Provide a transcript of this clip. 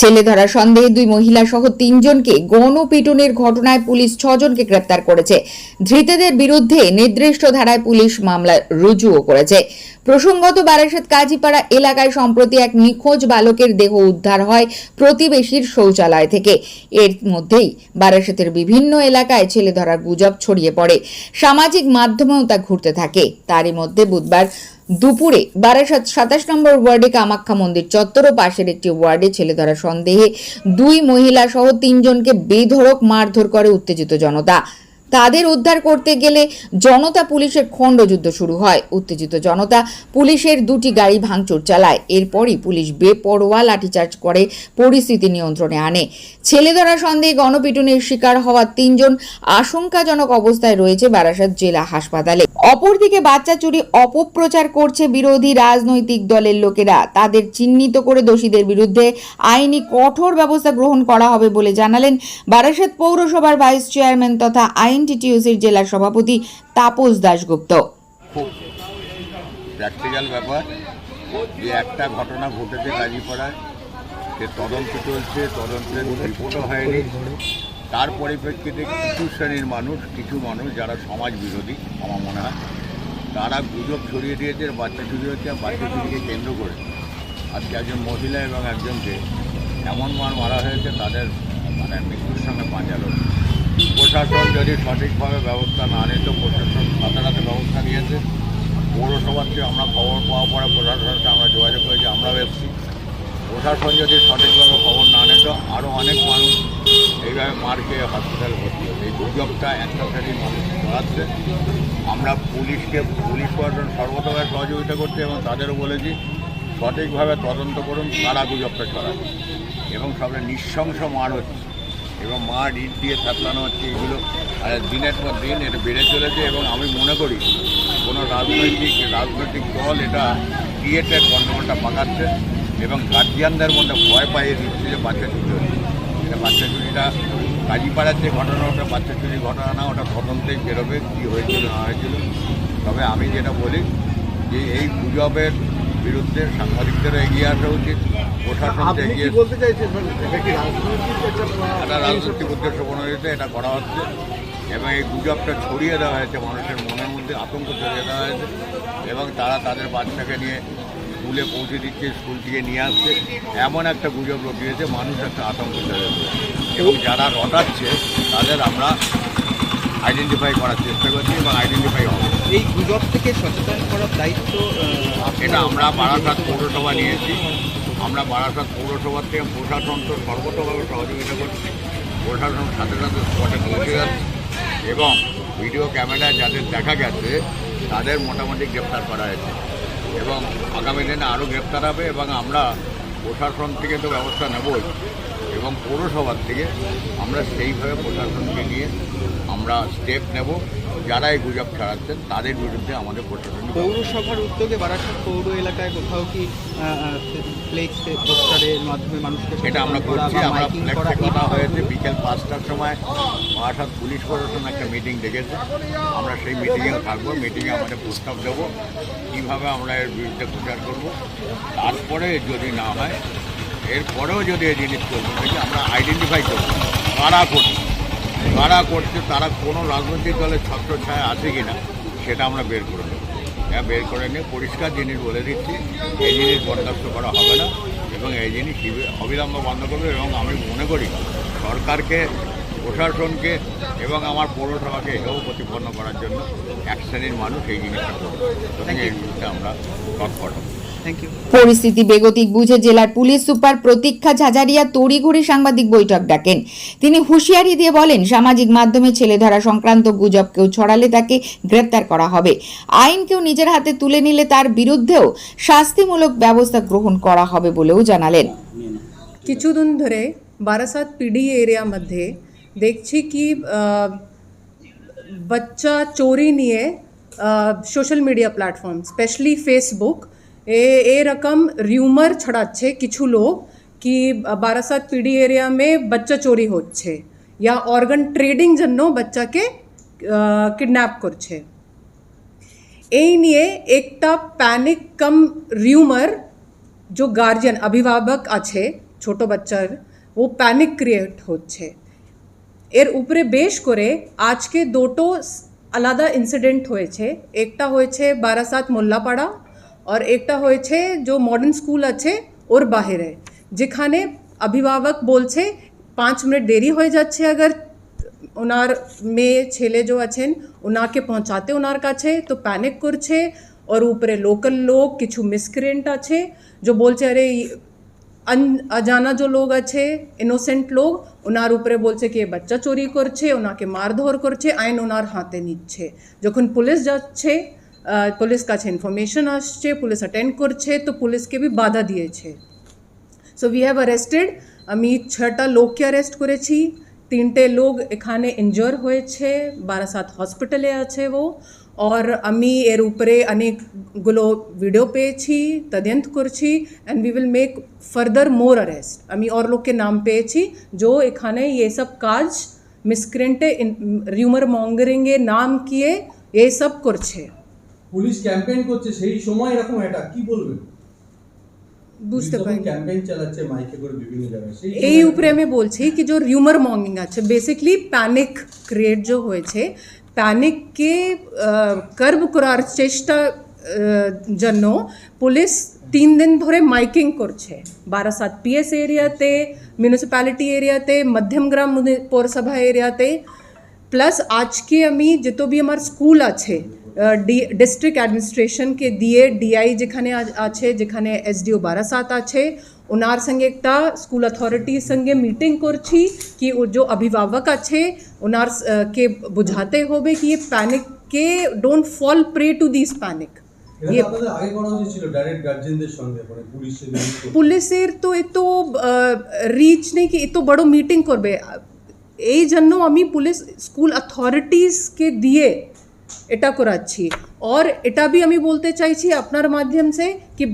ছেলে ধরা সন্দেহে দুই মহিলা সহ তিনজনকে গণপিটুনির ঘটনায় পুলিশ ছজনকে গ্রেপ্তার করেছে। ধৃতদের বিরুদ্ধে নির্দিষ্ট ধারায় পুলিশ মামলা রুজুও করেছে। প্রসঙ্গত বারাসাত কাজীপাড়া এলাকায় সম্প্রতি এক নিখোঁজ বালকের দেহ উদ্ধার হয় প্রতিবেশীর শৌচালয় থেকে। এর মধ্যেই বারাসাতের বিভিন্ন এলাকায় ছেলে ধরার গুজব ছড়িয়ে পড়ে। সামাজিক মাধ্যমেও তা ঘুরতে থাকে। তারই মধ্যে বুধবার দুপুরে বারাসাত সাতাশ নম্বর ওয়ার্ডে কামাখ্যা মন্দির চত্বর ও পাশের একটি ওয়ার্ডে ছেলে ধরা সন্দেহে দুই মহিলা সহ তিনজনকে বেধড়ক মারধর করে উত্তেজিত জনতা। তাদের উদ্ধার করতে গেলে জনতা পুলিশের খণ্ডযুদ্ধ শুরু হয়। উত্তেজিত জনতা পুলিশের দুটি গাড়ি ভাঙচুর চালায়। এরপরই পুলিশ বেপরোয়া লাঠিচার্জ করে, পরিস্থিতি নিয়ন্ত্রণে আনে। ছেলে ধরা সন্দেহে গণপিটুনির শিকার হওয়া তিনজন আশঙ্কাজনক অবস্থায় রয়েছে বারাসাত জেলা হাসপাতালে। অপরদিকে বাচ্চা চুরি অপপ্রচার করছে বিরোধী রাজনৈতিক দলের লোকেরা। তাদের চিহ্নিত করে দোষীদের বিরুদ্ধে আইনি কঠোর ব্যবস্থা গ্রহণ করা হবে বলে জানালেন বারাসাত পৌরসভার ভাইস চেয়ারম্যান তথা আইএনটিটিউসির জেলা সভাপতি তাপস দাশগুপ্ত। প্র্যাকটিক্যাল ব্যাপার যে একটা ঘটনা ঘটেছে কাজীপাড়ায় সে তদন্ত চলছে, তদন্তের রিপোর্টও হয়নি। তার পরিপ্রেক্ষিতে কিছু শ্রেণির মানুষ, কিছু মানুষ যারা সমাজ বিরোধী, আমার মনে হয়, তারা গুজব ছড়িয়ে দিয়েছে, বাচ্চা চুরি হচ্ছে বাচ্চা চুরিকে কেন্দ্র করে। আজকে একজন মহিলা এবং একজনকে এমন মার মারা হয়েছে, তাদের মানে মৃত্যুর সঙ্গে পাঁচালো প্রশাসন যদি সঠিকভাবে ব্যবস্থা না নিত প্রশাসন সাথে ব্যবস্থা নিয়েছে। পৌরসভার থেকে আমরা খবর পাওয়া পরে প্রশাসনকে আমরা যোগাযোগ করেছি আমরা এসেছি। প্রশাসন যদি সঠিকভাবে খবর না নিত আরও অনেক মানুষ এইভাবে মার খেয়ে হসপিটালে ভর্তি হতো এই গুজবটা একটা শ্রেণির মানুষ ছড়াচ্ছে। আমরা পুলিশকে, পুলিশ প্রশাসন সর্বতভাবে সহযোগিতা করছে এবং তাদেরও বলেছি, সঠিকভাবে তদন্ত করুন কারা গুজবটা ছড়াচ্ছে এবং সবটা নৃশংস মার হচ্ছে। এবং মার ইট দিয়ে থাকলানো হচ্ছে এগুলো। দিনের পর দিন এটা বেড়ে চলেছে এবং আমি মনে করি কোনো রাজনৈতিক রাজনৈতিক দল এটা ক্রিয়েটেড গণ্ডগোলটা পাকাচ্ছে এবং গার্জিয়ানদের মধ্যে ভয় পাইয়ে দিচ্ছে যে বাচ্চা চুরি হচ্ছে। এটা বাচ্চা চুরিটা কাজীপাড়ার যে ঘটনা, ওটা বাচ্চা চুরির ঘটনা না, ওটা তদন্তেই বেরোবে, কী হয়েছিল, না হয়েছিল। তবে আমি যেটা বলি যে এই গুজবের বিরুদ্ধে সাংবাদিকদের এগিয়ে আসা উচিত প্রশাসন আপনি এগিয়ে বলতে চাইছেন? মানে এটা রাজনৈতিক উদ্দেশ্য প্রণোদিত এটা করা হচ্ছে। এবং এই গুজবটা ছড়িয়ে দেওয়া হয়েছে মানুষের মনের মধ্যে আতঙ্ক ছড়িয়ে দেওয়া হয়েছে। এবং তারা তাদের বাচ্চাকে নিয়ে স্কুলে পৌঁছে দিচ্ছে স্কুল থেকে নিয়ে আসছে। এমন একটা গুজব রটিয়েছে মানুষ একটা আতঙ্ক ছড়িয়েছে এবং যারা রটাচ্ছে তাদের আমরা আইডেন্টিফাই করার চেষ্টা করছি এবং আইডেন্টিফাই হবে। এই গুজব থেকে সচেতন করার দায়িত্ব এটা আমরা বারাসাত পৌরসভা নিয়েছি। আমরা বারাসাত পৌরসভার থেকে প্রশাসন তো সর্বতভাবে সহযোগিতা করছি। প্রশাসন সাথে সাথে স্পটে পৌঁছে যাচ্ছে এবং ভিডিও ক্যামেরায় যাদের দেখা গেছে, তাদের মোটামুটি গ্রেপ্তার করা হয়েছে। এবং আগামী দিনে আরও গ্রেপ্তার হবে এবং আমরা প্রশাসন থেকে তো ব্যবস্থা নেবই এবং পৌরসভার থেকে আমরা সেইভাবে প্রশাসনকে নিয়ে আমরা স্টেপ নেব। যারা এই গুজব ছড়াচ্ছেন তাদের বিরুদ্ধে আমাদের প্রশাসনিক পৌরসভার উদ্যোগে বারাসাত পৌর এলাকায় কোথাও কি ফ্লেক্স পোস্টারের মাধ্যমে মানুষকে এটা আমরা করছি আমরা কথা হয়েছে? বিকেল পাঁচটার সময় বারাসাত পুলিশ প্রশাসন একটা মিটিং ডেকেছে। আমরা সেই মিটিংয়ে থাকব মিটিংয়ে আমাদের প্রস্তাব দেবো কীভাবে আমরা এর বিরুদ্ধে প্রচার করব। তারপরে যদি না হয় এরপরেও যদি এই জিনিস করব আমরা আইডেন্টিফাই করব কারা করছে। কারা করছে তারা কোনো রাজনৈতিক দলের ছত্র ছায়া আছে কি না সেটা আমরা বের করে নেব। হ্যাঁ বের করে নিয়ে পরিষ্কার জিনিস বলে দিচ্ছি এই জিনিস বরদাস্ত করা হবে না এবং এই জিনিস অবিলম্বে বন্ধ করবে এবং আমি মনে করি সরকারকে প্রশাসনকে এবং আমার পৌরসভাকে এটাও প্রতিপন্ন করার জন্য এক শ্রেণির মানুষ এই জিনিসটা করবে। আমরা তৎপর হব। পরিস্থিতি বেগতিক বুঝে জেলার পুলিশ সুপার প্রতীক্ষা ঝাঝারিয়া তড়িঘড়ি সাংবাদিক বৈঠক ডাকেন। তিনি হুঁশিয়ারি দিয়ে বলেন সামাজিক মাধ্যমে ছেলে ধরা সংক্রান্ত গুজব কেউ ছড়ালে তাকে গ্রেপ্তার করা হবে। আইন কেউ নিজের হাতে তুলে নিলে তার বিরুদ্ধেও শাস্তিমূলক ব্যবস্থা গ্রহণ করা হবে বলেও জানালেন। কিছুদিন ধরে বারাসাত পিডি মধ্যে দেখছি কি বাচ্চা চোরি নিয়ে social media platform specially Facebook এ এরকম রিউমার ছড়াচ্ছে কিছু লোক কি বারাসাত পিডি এরিয়া মে বাচ্চা চোরি হচ্ছে या অর্গান ট্রেডিং জন্য বাচ্চাকে কিডন্যাপ করছে এই নিয়ে একটা প্যানিক কাম রিউমার जो গার্জিয়ান অভিভাবক আছে ছোট বাচ্চার ও প্যানিক ক্রিয়েট হচ্ছে এর উপরে বেশ করে আজকে দুটো স- আলাদা ইনসিডেন্ট হয়েছে একটা হয়েছে বারাসাত মোল্লাপাড়া और एक हो जो मॉडर्न स्कूल अच्छे और बाहर है। जिखाने अभिभावक बोल से पाँच मिनट देरी हो जाए अगर उनार में छेले जो अच्छे उना के पहुँचाते उनार का छे तो पैनिक कर छे और ऊपरे लोकल लोग कि मिसक्रेंट अच्छे, जो बोल से अरे, अन, अजाना जो लोग अच्छे इनोसेंट लोग, उनार ऊपरे बोल से कि बच्चा चोरी कर छे उना के मार धोर कर छे आयन उनार हाथे नीचे जखन पुलिस जा পুলিশ কাছে ইনফরমেশন আসছে পুলিশ অ্যাটেন্ড করছে তো পুলিশকে বি বাধা দিয়েছে সো উই হ্যাভ অ্যারেস্টেড আমি ছটা লোককে অ্যারেস্ট করেছি তিনটে লোক এখানে ইনজোর হয়েছে বারাসাত হসপিটালে আছে ও আর আমি এর উপরে অনেকগুলো ভিডিও পেয়েছি তদন্ত করছি and we will make further more arrest আমি ওর লোককে নাম পেয়েছি जो এখানে ये सब কাজ মিসক্রেন্টে রিউমার মঙ্গারিংয়ে নাম কিয়ে এই সব করছে পুলিশ ক্যাম্পেইন করছে সেই সময় এরকম এটা কি বলবেন? বুঝতে পারি ক্যাম্পেইন চালাচ্ছে মাইকে করে বিভিন্ন জায়গায় এই উপরে আমি বলছি কি যে রিউমার মঙ্গিং আছে। বেসিকলি প্যানিক ক্রিয়েট যে হয়েছে প্যানিককে কার্ব করার চেষ্টা জন্য পুলিশ তিন দিন ধরে মাইকিং করছে। বারাসাত পিএস এরিয়াতে মিউনিসিপ্যালিটি এরিয়াতে মধ্যমগ্রাম পৌরসভা এরিয়াতে। প্লাস আজকে আমি যত বি আমার স্কুল আছে ডিস্ট্রিক্ট অ্যাডমিনিস্ট্রেশনকে দিয়ে ডিআই যেখানে আ- আছে যেখানে এসডিও বারাসাত আছে ওনার সঙ্গে একটা স্কুল অথরিটির সঙ্গে মিটিং করছি কি ও যে অভিভাবক আছে ওনার আহ, কে বোঝাতে হবে কি panic K don't fall prey to this panic এটা তো আপনাদের আগে করা উচিত ছিল ডাইরেক্ট গার্জেনদের সঙ্গে মানে পুলিশের বিরুদ্ধে। পুলিশের তো এত রিচ নেই কি এত বড় মিটিং করবে এই জন্য আমি পুলিশ স্কুল অথরিটিসকে দিয়ে এটা করাচ্ছি। আর এটা আমি বলতে চাইছি আপনার মাধ্যমে কি